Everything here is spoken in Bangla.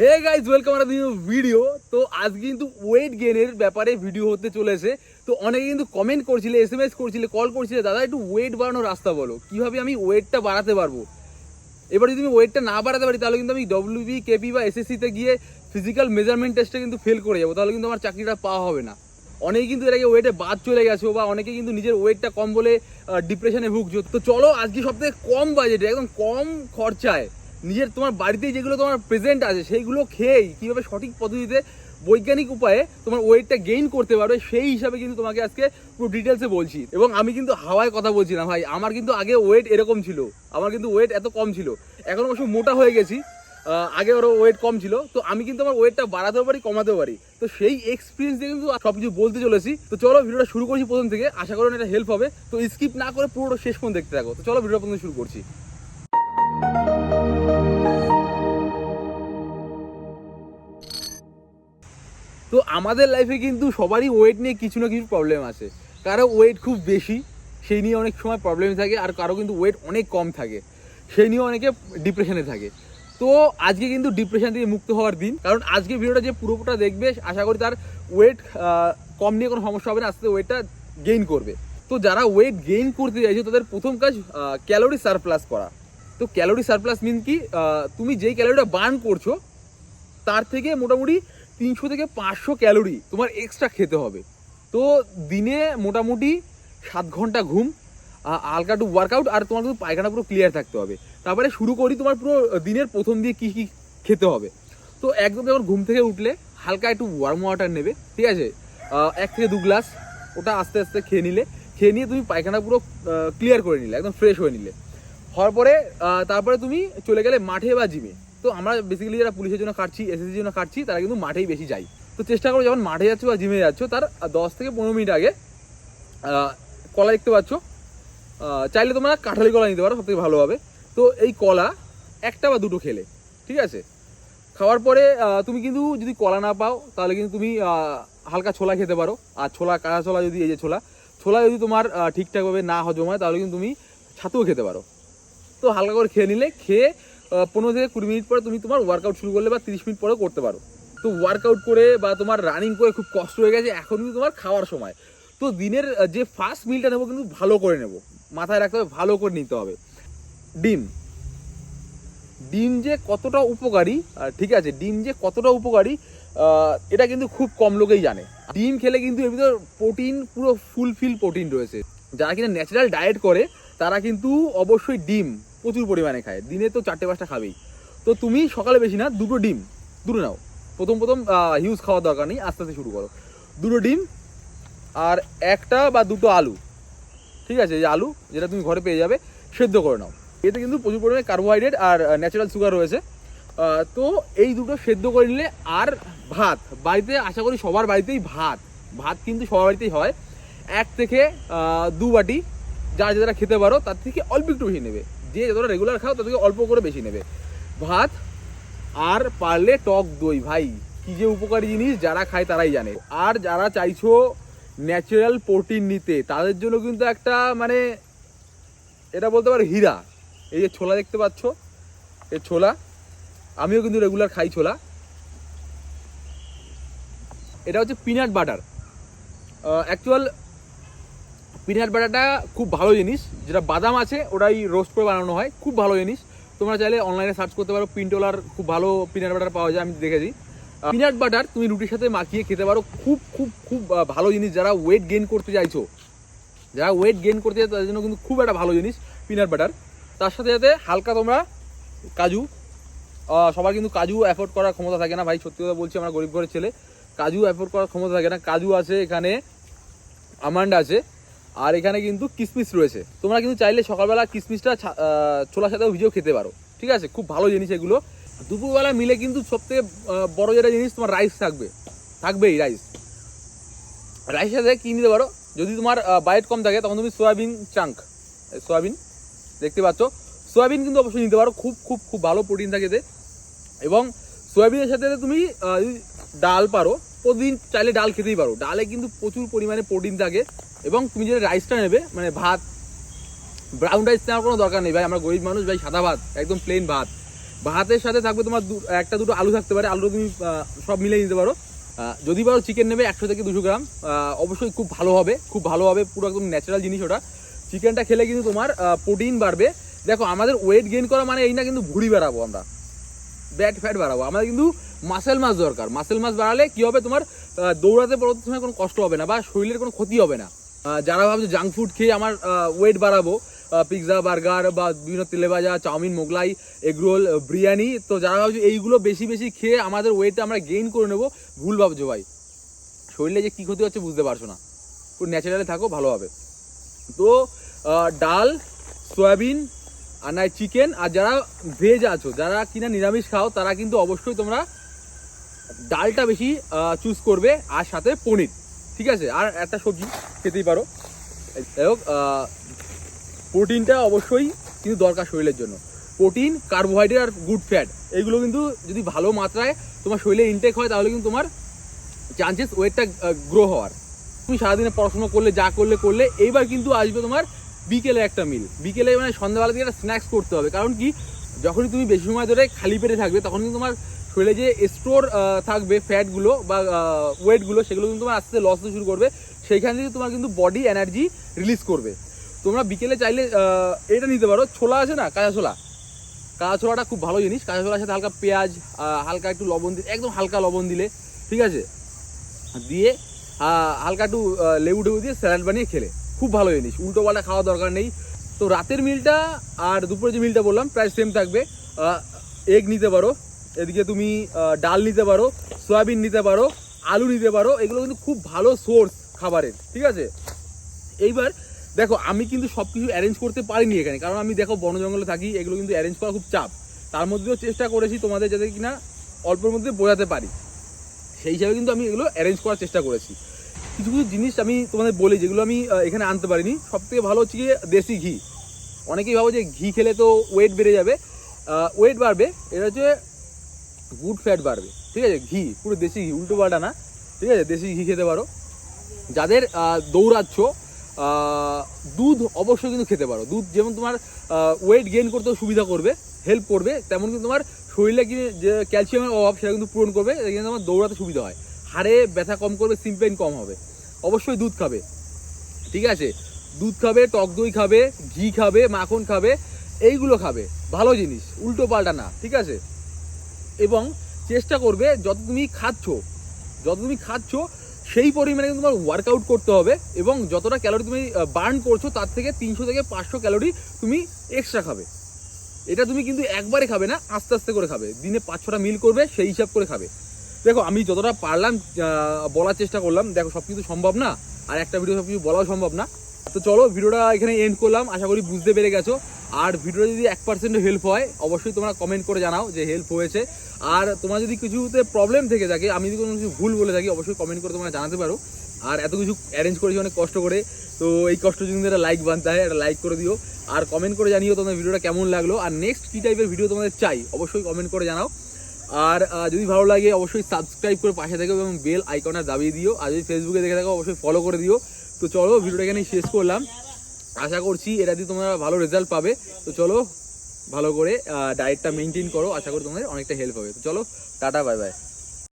হে গাইজ ওয়েলকাম আর নিউ ভিডিও তো আজ কিন্তু ওয়েট গেনের ব্যাপারে ভিডিও হতে চলেছে। তো অনেকে কিন্তু কমেন্ট করছিলে এস এম এস করছিলে কল করছিলে, দাদা, একটু ওয়েট বাড়ানোর রাস্তা বলো। কীভাবে আমি ওয়েটটা বাড়াতে পারব? এবার যদি আমি ওয়েটটা না বাড়াতে পারি, তাহলে কিন্তু আমি ডব্লিউবি কেপি বা এসএসসিতে গিয়ে ফিজিক্যাল মেজারমেন্ট টেস্টে কিন্তু ফেল করে যাব। তাহলে কিন্তু আমার চাকরিটা পাওয়া হবে না। অনেকে কিন্তু এর আগে ওয়েটে বাদ চলে গেছে বা অনেকে কিন্তু নিজের ওয়েটটা কম বলে ডিপ্রেশনে ভুগছো। তো চলো আজকে সব থেকে কম বাজেটে একদম কম খরচায় নিজের তোমার বাড়িতে যেগুলো তোমার প্রেজেন্ট আছে, সেইগুলো খেয়েই কীভাবে সঠিক পদ্ধতিতে, বৈজ্ঞানিক উপায়ে তোমার ওয়েটটা গেইন করতে পারবে, সেই হিসাবে কিন্তু তোমাকে আজকে পুরো ডিটেলসে বলছি। এবং আমি কিন্তু হাওয়ায় কথা বলছি না ভাই, আমার কিন্তু আগে ওয়েট এরকম ছিল, আমার কিন্তু ওয়েট এত কম ছিল। এখন অবশ্য মোটা হয়ে গেছি আগে আরও ওয়েট কম ছিল, তো আমি কিন্তু আমার ওয়েটটা বাড়াতেও পারি, কমাতেও পারি। তো সেই এক্সপিরিয়েন্স দিয়ে কিন্তু সব কিছু বলতে চলেছি। তো চলো ভিডিওটা শুরু করছি প্রথম থেকে, আশা করেন এটা হেল্প হবে। তো স্কিপ না করে পুরোটা শেষ পর্যন্ত দেখতে থাকো। তো চলো ভিডিওটা প্রথম শুরু করছি। তো আমাদের লাইফে কিন্তু সবারই ওয়েট নিয়ে কিছু না কিছু প্রবলেম আছে। কারও ওয়েট খুব বেশি, সেই নিয়ে অনেক সময় প্রবলেম থাকে, আর কারও কিন্তু ওয়েট অনেক কম থাকে, সেই নিয়ে অনেকে ডিপ্রেশনে থাকে। তো আজকে কিন্তু ডিপ্রেশন থেকে মুক্ত হওয়ার দিন, কারণ আজকে ভিডিওটা যে পুরোটা দেখবে, আশা করি তার ওয়েট কম নিয়ে কোনো সমস্যা হবে না, আস্তে ওয়েটটা গেইন করবে। তো যারা ওয়েট গেইন করতে চাইছে, তাদের প্রথম কাজ ক্যালোরি সারপ্লাস করা। তো ক্যালোরি সারপ্লাস মিন কি তুমি যেই ক্যালোরিটা বার্ন করছ, তার থেকে মোটামুটি তিনশো থেকে পাঁচশো ক্যালোরি তোমার এক্সট্রা খেতে হবে। তো দিনে মোটামুটি সাত ঘণ্টা ঘুম আহ, হালকা একটু ওয়ার্কআউট আর তোমার কিন্তু পায়খানা পুরো ক্লিয়ার থাকতে হবে। তারপরে শুরু করি তোমার পুরো দিনের প্রথম দিয়ে কী কী খেতে হবে। তো একদম যখন ঘুম থেকে উঠলে হালকা একটু ওয়ার্ম ওয়াটার নেবে ঠিক আছে? এক থেকে দু গ্লাস ওটা আস্তে আস্তে খেয়ে নিলে খেয়ে নিয়ে তুমি পায়খানা পুরো ক্লিয়ার করে নিলে একদম ফ্রেশ হয়ে নিলে। হওয়ার পরে তারপরে তুমি চলে গেলে মাঠে বা জিমে তো আমরা বেসিক্যালি যারা পুলিশের জন্য খাটছি এসএসসির জন্য খাটছি তারা কিন্তু মাঠেই বেশি যাই তো চেষ্টা করো যখন মাঠে যাচ্ছ বা জিমে যাচ্ছ, তার দশ থেকে পনেরো মিনিট আগে কলা দেখতে পাচ্ছ। চাইলে তোমরা কাঁঠালি কলা নিতে পারো, সবথেকে ভালো হবে। তো এই কলা একটা বা দুটো খেলে, ঠিক আছে? খাওয়ার পরে তুমি কিন্তু যদি কলা না পাও, তাহলে কিন্তু তুমি হালকা ছোলা খেতে পারো। আর ছোলা, কাঁচা ছোলা যদি, এই যে ছোলা ছোলা যদি তোমার ঠিকঠাকভাবে না হজম হয়, তাহলে কিন্তু তুমি ছাতুও খেতে পারো। তো হালকা করে খেয়ে নিলে, খেয়ে পনেরো থেকে কুড়ি মিনিট পরে তুমি তোমার ওয়ার্কআউট শুরু করলে বা তিরিশ মিনিট পরেও করতে পারো। তো ওয়ার্কআউট করে বা তোমার রানিং করে খুব কষ্ট হয়ে গেছে, এখন কিন্তু তোমার খাওয়ার সময়। তো দিনের যে ফার্স্ট মিলটা নেব কিন্তু ভালো করে নেব। মাথায় রাখতে হবে, ভালো করে নিতে হবে। ডিম। ডিম যে কতটা উপকারী ঠিক আছে, ডিম যে কতটা উপকারী এটা কিন্তু খুব কম লোকেই জানে। ডিম খেলে কিন্তু এর ভিতর প্রোটিন পুরো ফুলফিল প্রোটিন রয়েছে। যারা কিনা ন্যাচারাল ডায়েট করে, তারা কিন্তু অবশ্যই ডিম প্রচুর পরিমাণে খায়। দিনে তো চারটে পাঁচটা খাবেই। তো তুমি সকালে বেশি না, দুটো ডিম, দুটো নাও। প্রথম প্রথম হিউজ খাওয়ার দরকার নেই, আস্তে আস্তে শুরু করো। দুটো ডিম আর একটা বা দুটো আলু, ঠিক আছে? যে আলু যেটা তুমি ঘরে পেয়ে যাবে, সেদ্ধ করে নাও। এতে কিন্তু প্রচুর পরিমাণে কার্বোহাইড্রেট আর ন্যাচারাল সুগার রয়েছে। তো এই দুটো সেদ্ধ করে নিলে আর ভাত, বাড়িতে আশা করি সবার বাড়িতেই ভাত। ভাত কিন্তু সবার বাড়িতেই হয়। এক থেকে দু বাটি যারা যারা খেতে পারো, তার থেকে অল্প একটু বেশি নেবে। যে যতটা রেগুলার খাও তার অল্প করে বেশি নেবে। ভাত আর পারলে টক দই, ভাই। কি যে উপকারী জিনিস, যারা খায় তারাই জানে। আর যারা চাইছো ন্যাচারাল প্রোটিন নিতে, তাদের জন্য কিন্তু একটা মানে এটা বলতে পারো হীরা। এই যে ছোলা দেখতে পাচ্ছ, এই ছোলা। আমিও কিন্তু রেগুলার খাই ছোলা। এটা হচ্ছে পিনাট বাটার অ্যাকচুয়াল পিনাট বাটারটা খুব ভালো জিনিস। যেটা বাদাম আছে, ওটাই রোস্ট করে বানানো হয়। খুব ভালো জিনিস। তোমরা চাইলে অনলাইনে সার্চ করতে পারো পিন্টোলার খুব ভালো পিনাট বাটার পাওয়া যায়, আমি দেখেছি। পিনাট বাটার তুমি রুটির সাথে মাখিয়ে খেতে পারো। খুব খুব খুব ভালো জিনিস। যারা ওয়েট গেইন করতে চাইছো, যারা ওয়েট গেইন করতে চায় তাদের জন্য কিন্তু খুব একটা ভালো জিনিস পিনাট বাটার তার সাথে সাথে হালকা তোমরা কাজু। সবার কিন্তু কাজু অ্যাফোর্ড করার ক্ষমতা থাকে না। ভাই, সত্যি কথা বলছি, আমরা গরিব ঘরের ছেলে। কাজু অ্যাফোর্ড করার ক্ষমতা থাকে না। কাজু আছে এখানে, আমান্ড আছে। আর এখানে কিন্তু কিসমিস রয়েছে। তোমরা কিন্তু চাইলে সকালবেলা কিসমিসটা ছোলার সাথেও ভিজেও খেতে পারো। ঠিক আছে? খুব ভালো জিনিস এগুলো। দুপুরবেলা মিলে কিন্তু সবথেকে বড় যেটা জিনিস, তোমার রাইস থাকবে। থাকবেই রাইস। রাইসের সাথে কি নিতে পারো? যদি তোমার বায়েট কম থাকে, তখন তুমি সয়াবিন চাঙ্ক। সয়াবিন, দেখতে পাচ্ছ? সয়াবিন কিন্তু অবশ্যই নিতে পারো। খুব খুব খুব ভালো প্রোটিন থাকে এতে। এবং সয়াবিনের সাথে তুমি ডাল পারো, প্রতিদিন চাইলে ডাল খেতেই পারো। ডালে কিন্তু প্রচুর পরিমাণে প্রোটিন থাকে। এবং তুমি যেটা রাইসটা নেবে মানে ভাত ব্রাউন রাইস নেওয়ার কোনো দরকার নেই ভাই। আমরা গরিব মানুষ ভাই, সাদা ভাত, একদম প্লেন ভাত। ভাতের সাথে থাকবে তোমার একটা দুটো আলু থাকতে পারে আলু তুমি সব মিলে নিতে পারো। যদি পারো চিকেন নেবে একশো থেকে দুশো গ্রাম অবশ্যই খুব ভালো হবে, খুব ভালো হবে, পুরো একদম ন্যাচারাল জিনিস ওটা। চিকেনটা খেলে কিন্তু তোমার প্রোটিন বাড়বে। দেখো, আমাদের ওয়েট গেইন করা মানে এই না কিন্তু ভুড়ি বাড়াবো আমরা। ব্যাট ফ্যাট বাড়াবো। আমাদের কিন্তু মাসেল মাছ দরকার। মাসেল মাছ বাড়ালে কি হবে তোমার দৌড়াতে পরবর্তী সময় কোনো কষ্ট হবে না বা শরীরের কোনো ক্ষতি হবে না। যারা ভাবছে জাঙ্ক ফুড খেয়ে আমার ওয়েট বাড়াবো পিৎজা বার্গার বা বিভিন্ন তেলে ভাজা চাউমিন, মোগলাই এগরোল বিরিয়ানি, তো যারা ভাবছে এইগুলো বেশি বেশি খেয়ে আমাদের ওয়েটটা আমরা গেইন করে নেব, ভুল ভাবছ ভাই। শরীরে যে কী ক্ষতি হচ্ছে বুঝতে পারছ না। পুরো ন্যাচারালি থাকো, ভালো হবে। তো ডাল, সয়াবিন, আর নয় চিকেন আর যারা ভেজ আছো, যারা কিনা নিরামিষ খাও, তারা কিন্তু অবশ্যই তোমরা ডালটা বেশি চুজ করবে, আর সাথে পনির। ঠিক আছে, আর একটা সবজি খেতেই পারো। যাই হোক প্রোটিনটা অবশ্যই কিন্তু দরকার শরীরের জন্য। প্রোটিন কার্বোহাইড্রেট আর গুড ফ্যাট এইগুলো কিন্তু যদি ভালো মাত্রায় তোমার শরীরে ইনটেক হয়, তাহলে কিন্তু তোমার চান্সেস ওয়েটটা গ্রো হওয়ার। তুমি সারাদিনে পড়াশোনা করলে, যা করলে করলে, এইবার কিন্তু আসবে তোমার বিকেলে একটা মিল বিকেলে মানে সন্ধ্যাবেলা দিকে একটা স্ন্যাক্স করতে হবে। কারণ কি, যখনই তুমি বেশি সময় ধরে খালি পেটে থাকবে তখন কিন্তু তোমার শরীরে যে স্টোর থাকবে ফ্যাটগুলো বা ওয়েটগুলো সেগুলো কিন্তু তোমার আস্তে আস্তে লস হতে শুরু করবে। সেইখান থেকে তোমার কিন্তু বডি এনার্জি রিলিজ করবে। তোমরা বিকেলে চাইলে এটা নিতে পারো। ছোলা আছে না? কাঁচা ছোলা। কাঁচা ছোলাটা খুব ভালো জিনিস। কাঁচা ছোলার সাথে হালকা পেঁয়াজ হালকা একটু লবণ দিলে একদম হালকা লবণ দিলে, ঠিক আছে? দিয়ে হালকা একটু লেবু টেবু দিয়ে স্যালাড বানিয়ে খেলে। খুব ভালো জিনিস। উল্টো পাল্টা খাওয়া দরকার নেই। তো রাতের মিলটা আর দুপুরে যে মিলটা বললাম, প্রায় সেম থাকবে। এগ নিতে পারো। এদিকে তুমি ডাল নিতে পারো, সয়াবিন নিতে পারো, আলু নিতে পারো, এগুলো কিন্তু খুব ভালো সোর্স খাবারের, ঠিক আছে? এইবার দেখো, আমি কিন্তু সব কিছু অ্যারেঞ্জ করতে পারিনি এখানে, কারণ আমি দেখো বন জঙ্গলে থাকি, এগুলো কিন্তু অ্যারেঞ্জ করা খুব চাপ। তার মধ্যেও চেষ্টা করেছি তোমাদের যাতে কিনা অল্পের মধ্যে বোঝাতে পারি। সেই হিসাবে কিন্তু আমি এগুলো অ্যারেঞ্জ করার চেষ্টা করেছি। কিছু কিছু জিনিস আমি তোমাদের বলি, যেগুলো আমি এখানে আনতে পারিনি। সব থেকে ভালো হচ্ছে গিয়ে দেশি ঘি। অনেকেই ভাবো যে ঘি খেলে তো ওয়েট বেড়ে যাবে। ওয়েট বাড়বে, এটা হচ্ছে গুড ফ্যাট বাড়বে, ঠিক আছে? ঘি, পুরো দেশি ঘি, উল্টো পাল্টা না, ঠিক আছে? দেশি ঘি খেতে পারো। যাদের দৌড়াচ্ছ দুধ অবশ্যই কিন্তু খেতে পারো। দুধ যেমন তোমার ওয়েট গেইন করতেও সুবিধা করবে হেল্প করবে, তেমন কিন্তু তোমার শরীরে কি যে ক্যালসিয়ামের অভাব সেটা কিন্তু পূরণ করবে কিন্তু তোমার দৌড়াতে সুবিধা হয়। হাড়ে ব্যথা কম করবে সিম্পেন কম হবে। অবশ্যই দুধ খাবে, ঠিক আছে? দুধ খাবে, টক দই খাবে, ঘি খাবে, মাখন খাবে, এইগুলো খাবে, ভালো জিনিস, উল্টো পাল্টা না, ঠিক আছে? এবং চেষ্টা করবে যত তুমি খাচ্ছ, যত তুমি খাচ্ছ, সেই পরিমাণে কিন্তু তোমার ওয়ার্কআউট করতে হবে এবং যতটা ক্যালোরি তুমি বার্ন করছ তার থেকে তিনশো থেকে পাঁচশো ক্যালোরি তুমি এক্সট্রা খাবে। এটা তুমি কিন্তু একবারে খাবে না, আস্তে আস্তে করে খাবে। দিনে পাঁচ ছটা মিল করবে, সেই হিসাব করে খাবে। দেখো, আমি যতটা পারলাম বলার চেষ্টা করলাম, দেখো সব কিছু সম্ভব না, আর একটা ভিডিও সব কিছু বলাও সম্ভব না। তো চলো ভিডিওটা এখানে এন্ড করলাম। আশা করি বুঝতে পেরে গেছো। আর ভিডিওটা যদি এক পার্সেন্ট হেল্প হয়, অবশ্যই তোমরা কমেন্ট করে জানাও যে হেল্প হয়েছে। আর তোমার যদি কিছুতে প্রবলেম থেকে থাকে, আমি যদি কোনো কিছু ভুল বলে থাকি, অবশ্যই কমেন্ট করে তোমরা জানাতে পারো। আর এত কিছু অ্যারেঞ্জ করেছি অনেক কষ্ট করে, তো এই কষ্ট যদি একটা লাইক বানতে হয় একটা লাইক করে দিও। আর কমেন্ট করে জানিও তোমাদের ভিডিওটা কেমন লাগল। আর নেক্সট কী টাইপের ভিডিও তোমাদের চাই, অবশ্যই কমেন্ট করে জানাও। আর যদি ভালো লাগে, অবশ্যই সাবস্ক্রাইব করে পাশে থেকো এবং বেল আইকনটা দাবিয়ে দিও। আর যদি ফেসবুকে দেখে থাকো, অবশ্যই ফলো করে দিও। তো চলো ভিডিওটা এখানেই শেষ করলাম। আশা করছি এটা দিয়ে তোমরা ভালো রেজাল্ট পাবে। তো চলো ভালো করে ডায়েটটা মেনটেন করো। আশা করি তোমাদের অনেকটা হেল্প হবে। তো চলো, টাটা বাই বাই